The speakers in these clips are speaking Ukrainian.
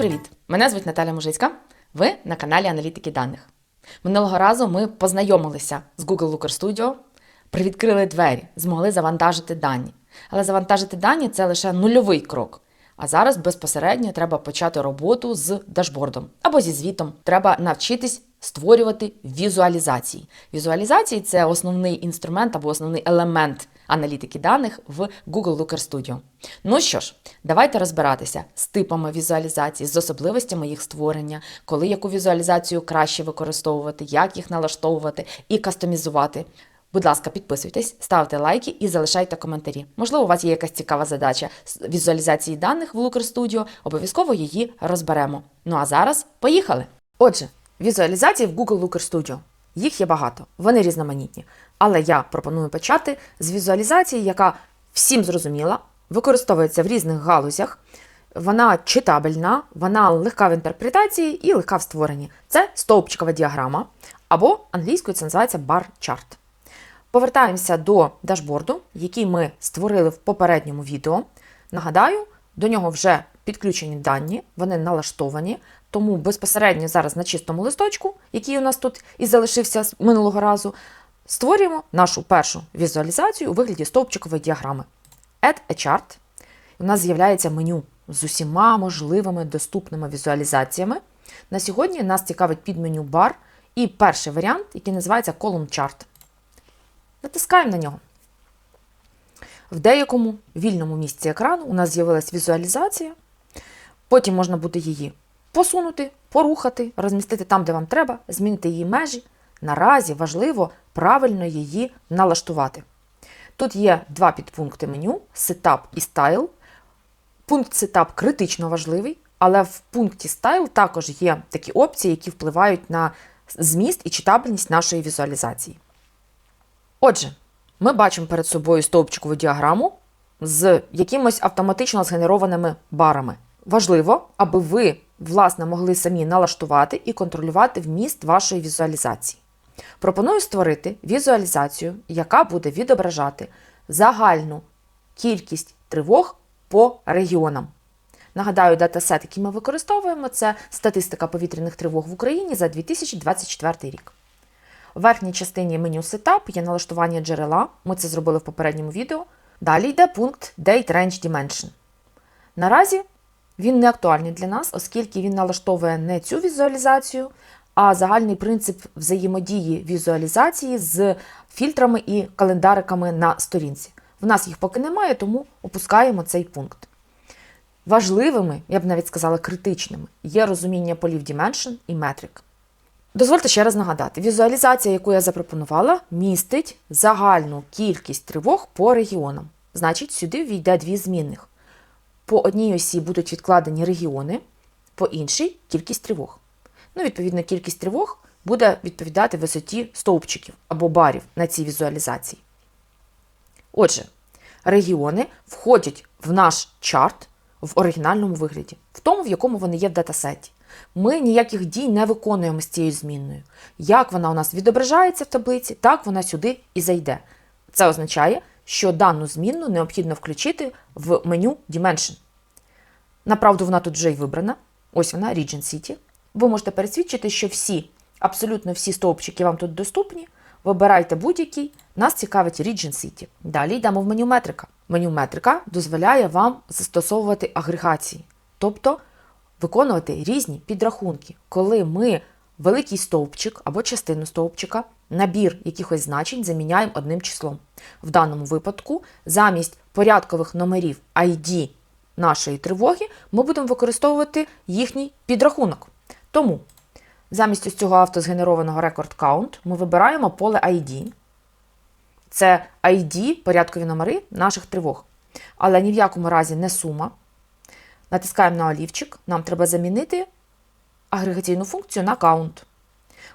Привіт! Мене звуть Наталя Мужицька. Ви на каналі Аналітики даних. Минулого разу ми познайомилися з Google Looker Studio, привідкрили двері, змогли завантажити дані. Але завантажити дані це лише нульовий крок. А зараз безпосередньо треба почати роботу з дашбордом або зі звітом. Треба навчитись створювати візуалізації. Візуалізації це основний інструмент або основний елемент аналітики даних в Google Looker Studio. Ну що ж, давайте розбиратися з типами візуалізацій, з особливостями їх створення, коли яку візуалізацію краще використовувати, як їх налаштовувати і кастомізувати. Будь ласка, підписуйтесь, ставте лайки і залишайте коментарі. Можливо, у вас є якась цікава задача з візуалізації даних в Looker Studio, обов'язково її розберемо. Ну а зараз поїхали! Отже, візуалізації в Google Looker Studio. Їх є багато, вони різноманітні. Але я пропоную почати з візуалізації, яка всім зрозуміла, використовується в різних галузях. Вона читабельна, вона легка в інтерпретації і легка в створенні. Це стовпчикова діаграма, або англійською це називається бар чарт. Повертаємося до дашборду, який ми створили в попередньому відео. Нагадаю, до нього вже підключені дані, вони налаштовані, тому безпосередньо зараз на чистому листочку, який у нас тут і залишився з минулого разу, створюємо нашу першу візуалізацію у вигляді стовпчикової діаграми. Add a chart. У нас з'являється меню з усіма можливими доступними візуалізаціями. На сьогодні нас цікавить підменю бар і перший варіант, який називається Column Chart. Натискаємо на нього. В деякому вільному місці екрану у нас з'явилась візуалізація. Потім можна буде її посунути, порухати, розмістити там, де вам треба, змінити її межі. Наразі важливо правильно її налаштувати. Тут є два підпункти меню: Setup і Style. Пункт Setup критично важливий, але в пункті Style також є такі опції, які впливають на зміст і читабельність нашої візуалізації. Отже, ми бачимо перед собою стовпчикову діаграму з якимось автоматично згенерованими барами. Важливо, аби ви, власне, могли самі налаштувати і контролювати вміст вашої візуалізації. Пропоную створити візуалізацію, яка буде відображати загальну кількість тривог по регіонам. Нагадаю, датасет, який ми використовуємо, це статистика повітряних тривог в Україні за 2024 рік. В верхній частині меню Setup є налаштування джерела. Ми це зробили в попередньому відео. Далі йде пункт Date Range Dimension. Наразі він не актуальний для нас, оскільки він налаштовує не цю візуалізацію, а загальний принцип взаємодії візуалізації з фільтрами і календариками на сторінці. В нас їх поки немає, тому опускаємо цей пункт. Важливими, я б навіть сказала, критичними є розуміння полів Dimension і метрик. Дозвольте ще раз нагадати: візуалізація, яку я запропонувала, містить загальну кількість тривог по регіонам. Значить, сюди війде дві змінних. По одній осі будуть відкладені регіони, по іншій кількість тривог. Ну, відповідно, кількість тривог буде відповідати висоті стовпчиків або барів на цій візуалізації. Отже, регіони входять в наш чарт в оригінальному вигляді, в тому, в якому вони є в датасеті. Ми ніяких дій не виконуємо з цією змінною. Як вона у нас відображається в таблиці, так вона сюди і зайде. Це означає, що дану змінну необхідно включити в меню Dimension. Направду, вона тут вже й вибрана. Ось вона, Region City. Ви можете пересвідчити, що всі, абсолютно всі стовпчики вам тут доступні. Вибирайте будь-який, нас цікавить Region City. Далі йдемо в меню метрика. Меню метрика дозволяє вам застосовувати агрегації, тобто виконувати різні підрахунки, коли ми великий стовпчик або частину стовпчика, набір якихось значень заміняємо одним числом. В даному випадку, замість порядкових номерів ID нашої тривоги, ми будемо використовувати їхній підрахунок. Тому замість ось цього автозгенерованого record count ми вибираємо поле ID. Це ID, порядкові номери наших тривог. Але ні в якому разі не сума. Натискаємо на олівчик. Нам треба замінити агрегаційну функцію на count.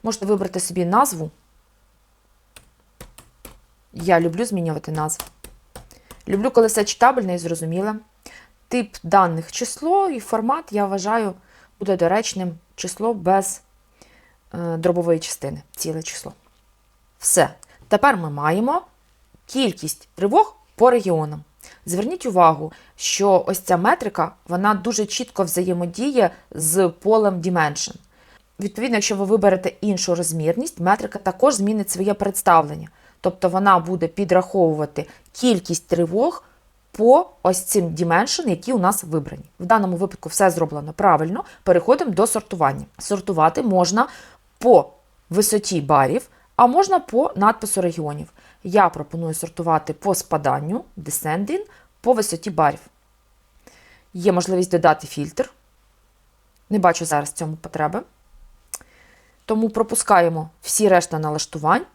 Можете вибрати собі назву. Я люблю змінювати назву. Люблю, коли все читабельне і зрозуміле. Тип даних число і формат, я вважаю, буде доречним число без е, дробової частини, ціле число. Все. Тепер ми маємо кількість тривог по регіонам. Зверніть увагу, що ось ця метрика вона дуже чітко взаємодіє з полем Dimension. Відповідно, якщо ви виберете іншу розмірність, метрика також змінить своє представлення. Тобто вона буде підраховувати кількість тривог по ось цим dimension, які у нас вибрані. В даному випадку все зроблено правильно. Переходимо до сортування. Сортувати можна по висоті барів, а можна по надпису регіонів. Я пропоную сортувати по спаданню, descending, по висоті барів. Є можливість додати фільтр. Не бачу зараз цьому потреби. Тому пропускаємо всі решта налаштувань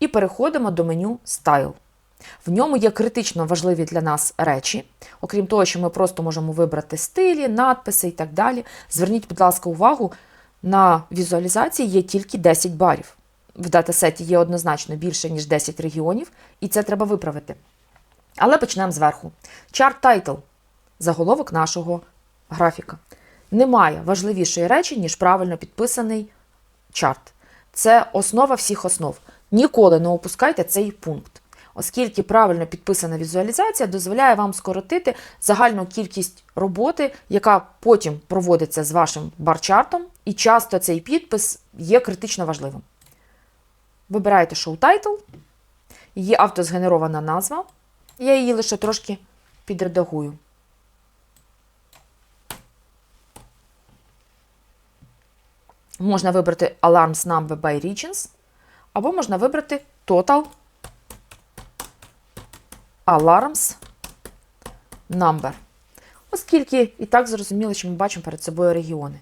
і переходимо до меню Style. В ньому є критично важливі для нас речі. Окрім того, що ми просто можемо вибрати стилі, надписи і так далі. Зверніть, будь ласка, увагу, на візуалізації є тільки 10 барів. В датасеті є однозначно більше, ніж 10 регіонів, і це треба виправити. Але почнемо зверху. Chart Title – заголовок нашого графіка. Немає важливішої речі, ніж правильно підписаний чарт. Це основа всіх основ. Ніколи не опускайте цей пункт, оскільки правильно підписана візуалізація дозволяє вам скоротити загальну кількість роботи, яка потім проводиться з вашим барчартом, і часто цей підпис є критично важливим. Вибираєте Show Title, є автозгенерована назва. Я її лише трошки підредагую. Можна вибрати Alarms Number by Regions, або можна вибрати Total Alarms Number. Оскільки і так зрозуміло, що ми бачимо перед собою регіони.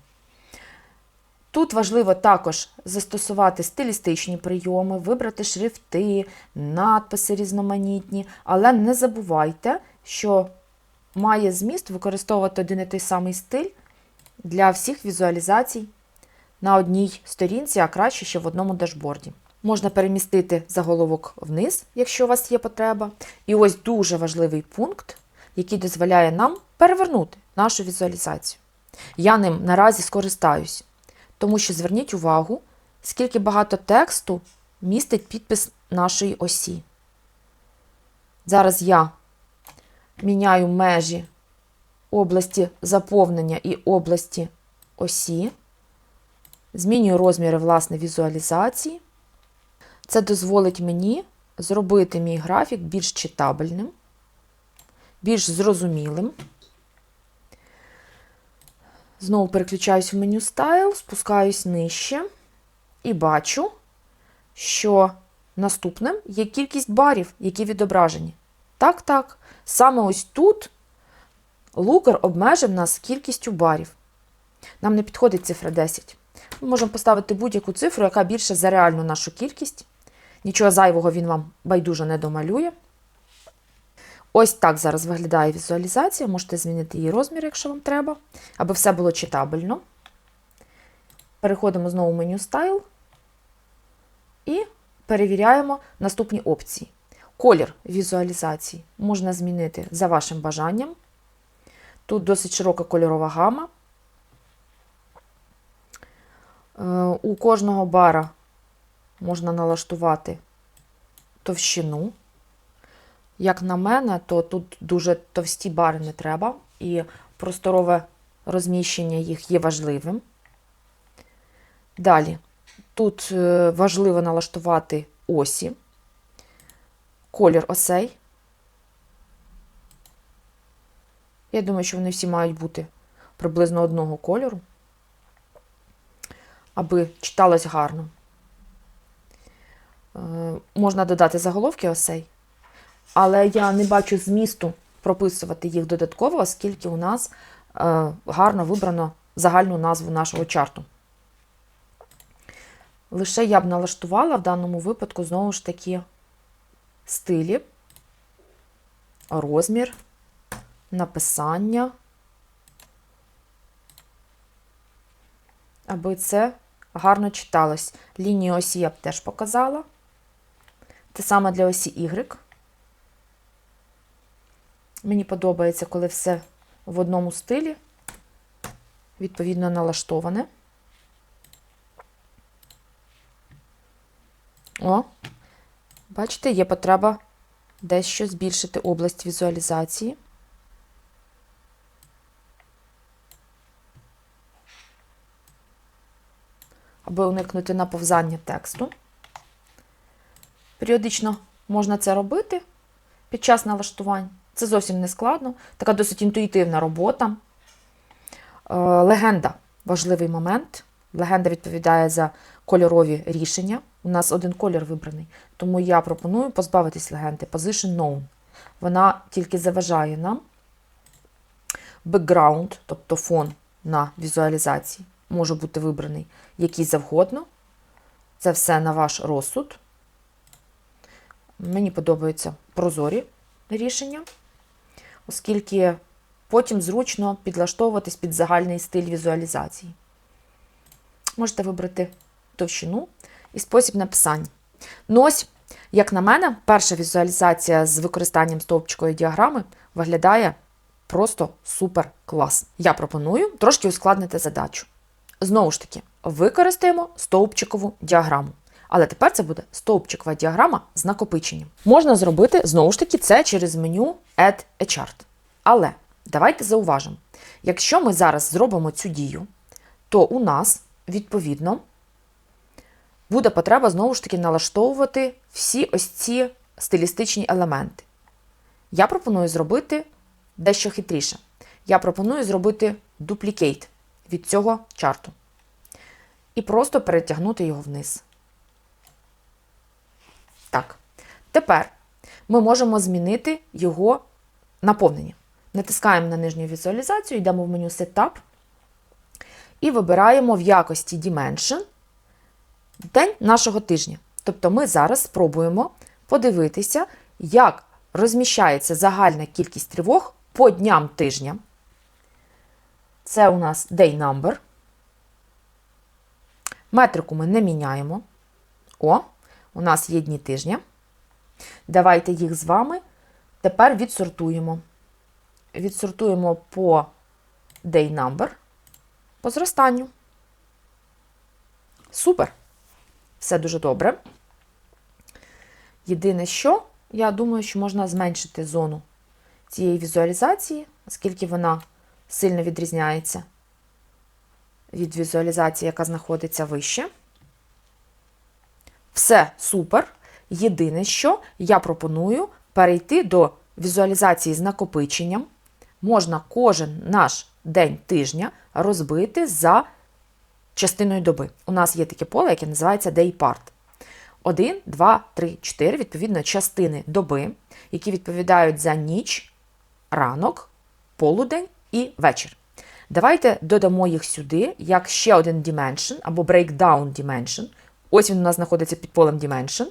Тут важливо також застосувати стилістичні прийоми, вибрати шрифти, надписи різноманітні, але не забувайте, що має зміст використовувати один і той самий стиль для всіх візуалізацій на одній сторінці, а краще ще в одному дашборді. Можна перемістити заголовок вниз, якщо у вас є потреба. І ось дуже важливий пункт, який дозволяє нам перевернути нашу візуалізацію. Я ним наразі скористаюсь, тому що зверніть увагу, скільки багато тексту містить підпис нашої осі. Зараз я міняю межі області заповнення і області осі. Змінюю розміри власне візуалізації. Це дозволить мені зробити мій графік більш читабельним, більш зрозумілим. Знову переключаюсь в меню Style, спускаюсь нижче і бачу, що наступним є кількість барів, які відображені. Так, так. Саме ось тут лукер обмежив нас кількістю барів. Нам не підходить цифра 10. Ми можемо поставити будь-яку цифру, яка більше за реальну нашу кількість. Нічого зайвого він вам байдуже не домалює. Ось так зараз виглядає візуалізація. Можете змінити її розмір, якщо вам треба, аби все було читабельно. Переходимо знову в меню Style і перевіряємо наступні опції. Колір візуалізації можна змінити за вашим бажанням. Тут досить широка кольорова гама. Е, У кожного бара можна налаштувати товщину. Як на мене, то тут дуже товсті бари не треба, і просторове розміщення їх є важливим. Далі, тут е, важливо налаштувати осі, колір осей. Я думаю, що вони всі мають бути приблизно одного кольору, аби читалось гарно. Е, Можна додати заголовки осей, але я не бачу змісту прописувати їх додатково, оскільки у нас е, гарно вибрано загальну назву нашого чарту. Лише я б налаштувала в даному випадку, знову ж таки, стилі, розмір, написання, аби це гарно читалось. Лінію осі я б теж показала. Те саме для осі Y. Мені подобається, коли все в одному стилі, відповідно налаштоване. О, бачите, є потреба дещо збільшити область візуалізації. Аби уникнути наповзання тексту. Періодично можна це робити під час налаштувань. Це зовсім не складно, така досить інтуїтивна робота. Е, Легенда важливий момент. Легенда відповідає за кольорові рішення. У нас один колір вибраний, тому я пропоную позбавитись легенди Position Known. Вона тільки заважає нам. Background, тобто фон на візуалізації, може бути вибраний який завгодно. Це все на ваш розсуд. Мені подобаються прозорі рішення, оскільки потім зручно підлаштовуватись під загальний стиль візуалізації. Можете вибрати товщину і спосіб написання. Ну ось, як на мене, перша візуалізація з використанням стовпчикової діаграми виглядає просто супер клас. Я пропоную трошки ускладнити задачу. Знову ж таки, використаємо стовпчикову діаграму. Але тепер це буде стовпчикова діаграма з накопиченням. Можна зробити, знову ж таки, це через меню Add a Chart. Але давайте зауважимо, якщо ми зараз зробимо цю дію, то у нас, відповідно, буде потреба знову ж таки налаштовувати всі ось ці стилістичні елементи. Я пропоную зробити дещо хитріше. Я пропоную зробити дуплікейт від цього чарту. І просто перетягнути його вниз. Так. Тепер ми можемо змінити його наповнення. Натискаємо на нижню візуалізацію, йдемо в меню Setup і вибираємо в якості Dimension день нашого тижня. Тобто ми зараз спробуємо подивитися, як розміщається загальна кількість тривог по дням тижня. Це у нас day number. Метрику ми не міняємо. О, у нас є дні тижня. Давайте їх з вами тепер відсортуємо. Відсортуємо по day number, по зростанню. Супер! Все дуже добре. Єдине, що, я думаю, що можна зменшити зону цієї візуалізації, оскільки вона сильно відрізняється від візуалізації, яка знаходиться вище. Все супер. Єдине, що я пропоную перейти до візуалізації з накопиченням. Можна кожен наш день тижня розбити за частиною доби. У нас є таке поле, яке називається Day Part. 1, 2, 3, 4, відповідно, частини доби, які відповідають за ніч, ранок, полудень і вечір. Давайте додамо їх сюди, як ще один dimension або breakdown dimension. Ось він у нас знаходиться під полем dimension.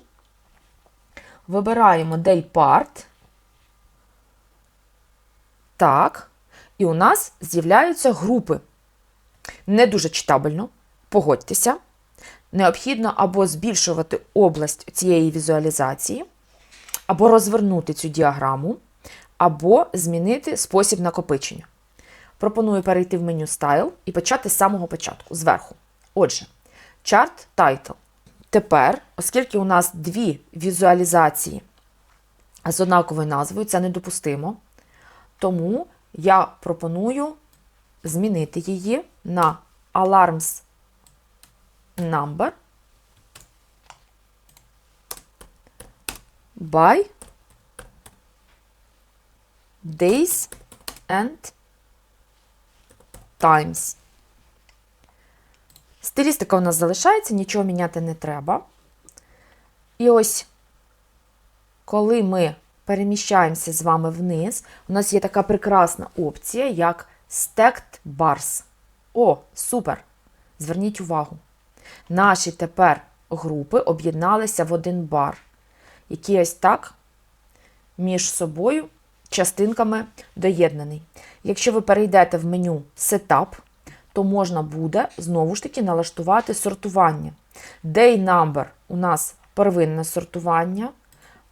Вибираємо day part. Так. І у нас з'являються групи. Не дуже читабельно, погодьтеся. Необхідно або збільшувати область цієї візуалізації, або розвернути цю діаграму, або змінити спосіб накопичення. Пропоную перейти в меню Style і почати з самого початку, зверху. Отже, Chart Title. Тепер, оскільки у нас дві візуалізації з однаковою назвою, це недопустимо. Тому я пропоную змінити її на Alarms Number by Days and Times. Стилістика у нас залишається, нічого міняти не треба. І ось, коли ми переміщаємося з вами вниз, у нас є така прекрасна опція, як Stacked Bars. О, супер! Зверніть увагу. Наші тепер групи об'єдналися в один бар, який ось так між собою частинками доєднаний. Якщо ви перейдете в меню Setup, то можна буде знову ж таки налаштувати сортування. Day number у нас первинне сортування,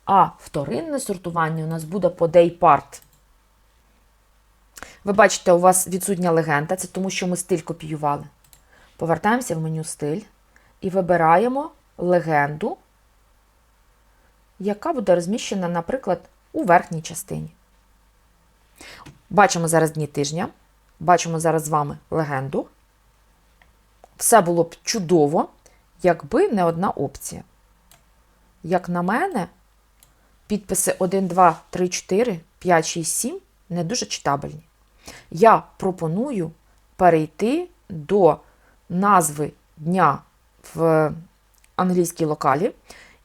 а вторинне сортування у нас буде по day part. Ви бачите, у вас відсутня легенда, це тому, що ми стиль копіювали. Повертаємося в меню стиль і вибираємо легенду яка буде розміщена, наприклад, у верхній частині. Бачимо зараз дні тижня, бачимо зараз з вами легенду. Все було б чудово, якби не одна опція. Як на мене, підписи 1, 2, 3, 4, 5, 6, 7 не дуже читабельні. Я пропоную перейти до назви дня в англійській локалі,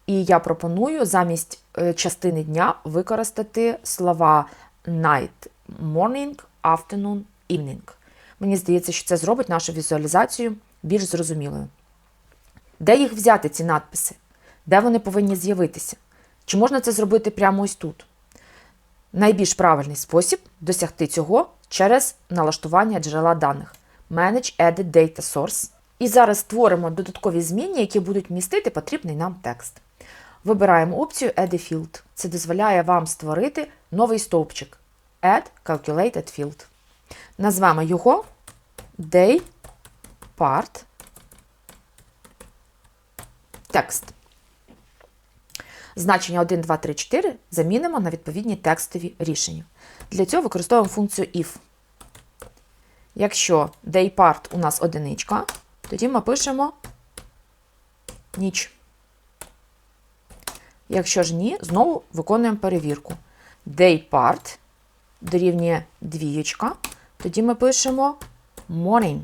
і я пропоную замість е, частини дня використати слова night, morning, afternoon, evening. Мені здається, що це зробить нашу візуалізацію більш зрозумілою. Де їх взяти, ці надписи? Де вони повинні з'явитися? Чи можна це зробити прямо ось тут? Найбільш правильний спосіб досягти цього через налаштування джерела даних Manage Edit Data Source. І зараз створимо додаткові змінні, які будуть містити потрібний нам текст. Вибираємо опцію a Field. Це дозволяє вам створити новий стовпчик Add Calculated Field. Назвемо його Day Part Text. Значення 1, 2, 3, 4 замінимо на відповідні текстові рішення. Для цього використовуємо функцію if. Якщо daypart у нас одиничка, тоді ми пишемо ніч. Якщо ж ні, знову виконуємо перевірку. Daypart дорівнює двієчка, тоді ми пишемо morning.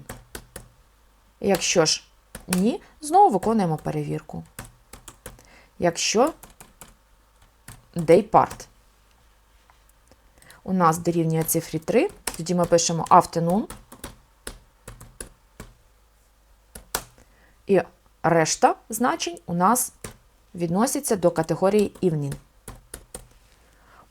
Якщо ж ні, знову виконуємо перевірку. Якщо daypart у нас дорівнює цифрі 3, тоді ми пишемо afternoon. І решта значень у нас відносяться до категорії evening.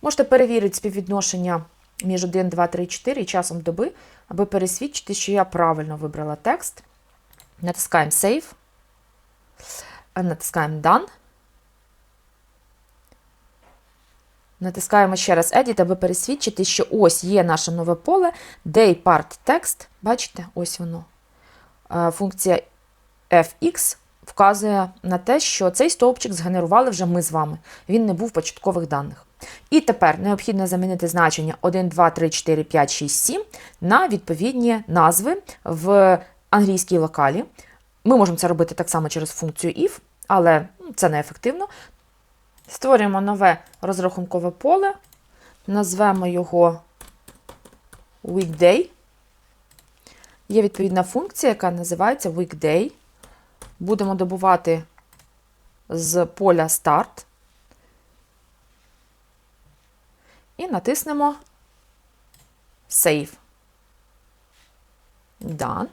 Можете перевірити співвідношення між 1, 2, 3, 4 і часом доби, аби пересвідчити, що я правильно вибрала текст. Натискаємо Save, натискаємо Done. Натискаємо ще раз Edit, аби пересвідчити, що ось є наше нове поле Day Part Text. Бачите, ось воно. Функція fx вказує на те, що цей стовпчик згенерували вже ми з вами. Він не був початкових даних. І тепер необхідно замінити значення 1, 2, 3, 4, 5, 6, 7 на відповідні назви в англійській локалі. Ми можемо це робити так само через функцію if, але це неефективно. Створюємо нове розрахункове поле, назвемо його weekday. Є відповідна функція, яка називається weekday. Будемо добувати з поля Start і натиснемо Save. Done.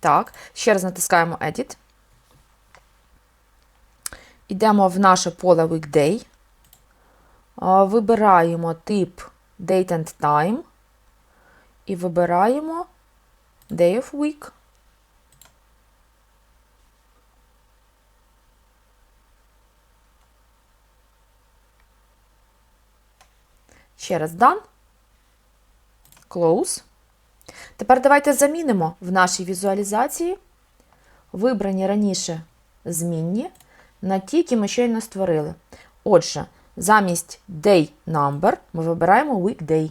Так, ще раз натискаємо Edit. Йдемо в наше поле Weekday. Вибираємо тип Date and Time і вибираємо Day of Week. Ще раз Done. Close. Тепер давайте замінимо в нашій візуалізації вибрані раніше змінні на ті, які ми щойно створили. Отже, замість day number ми вибираємо weekday.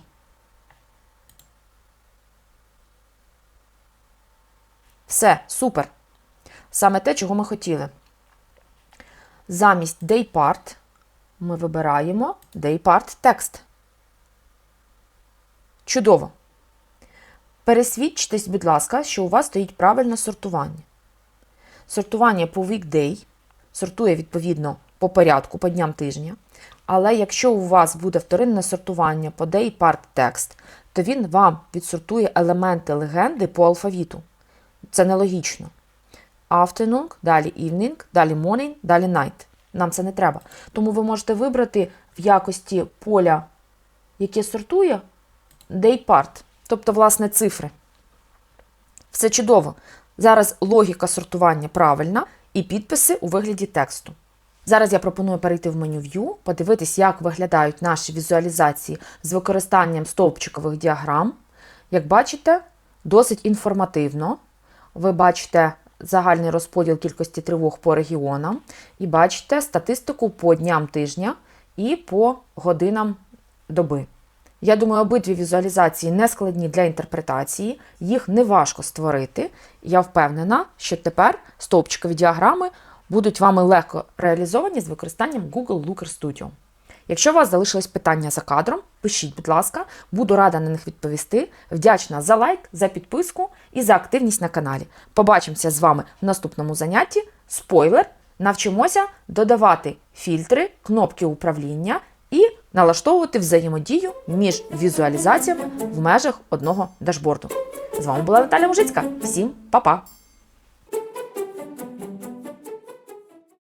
Все, супер. Саме те, чого ми хотіли. Замість daypart ми вибираємо daypart text. Чудово. Пересвідчтесь, будь ласка, що у вас стоїть правильне сортування. Сортування по weekday сортує відповідно по порядку, по дням тижня. Але якщо у вас буде вторинне сортування по day part text, то він вам відсортує елементи легенди по алфавіту. Це нелогічно. Afternoon, далі evening, далі morning, далі night. Нам це не треба. Тому ви можете вибрати в якості поля, яке сортує, day part, тобто, власне, цифри. Все чудово. Зараз логіка сортування правильна і підписи у вигляді тексту. Зараз я пропоную перейти в меню View, подивитись, як виглядають наші візуалізації з використанням стовпчикових діаграм. Як бачите, досить інформативно. Ви бачите загальний розподіл кількості тривог по регіонам і бачите статистику по дням тижня і по годинам доби. Я думаю, обидві візуалізації не складні для інтерпретації, їх не важко створити. Я впевнена, що тепер стовпчикові діаграми будуть вами легко реалізовані з використанням Google Looker Studio. Якщо у вас залишились питання за кадром, пишіть, будь ласка, буду рада на них відповісти. Вдячна за лайк, за підписку і за активність на каналі. Побачимося з вами в наступному занятті. Спойлер! Навчимося додавати фільтри, кнопки управління налаштовувати взаємодію між візуалізаціями в межах одного дашборду. З вами була Наталя Мужицька. Всім па-па!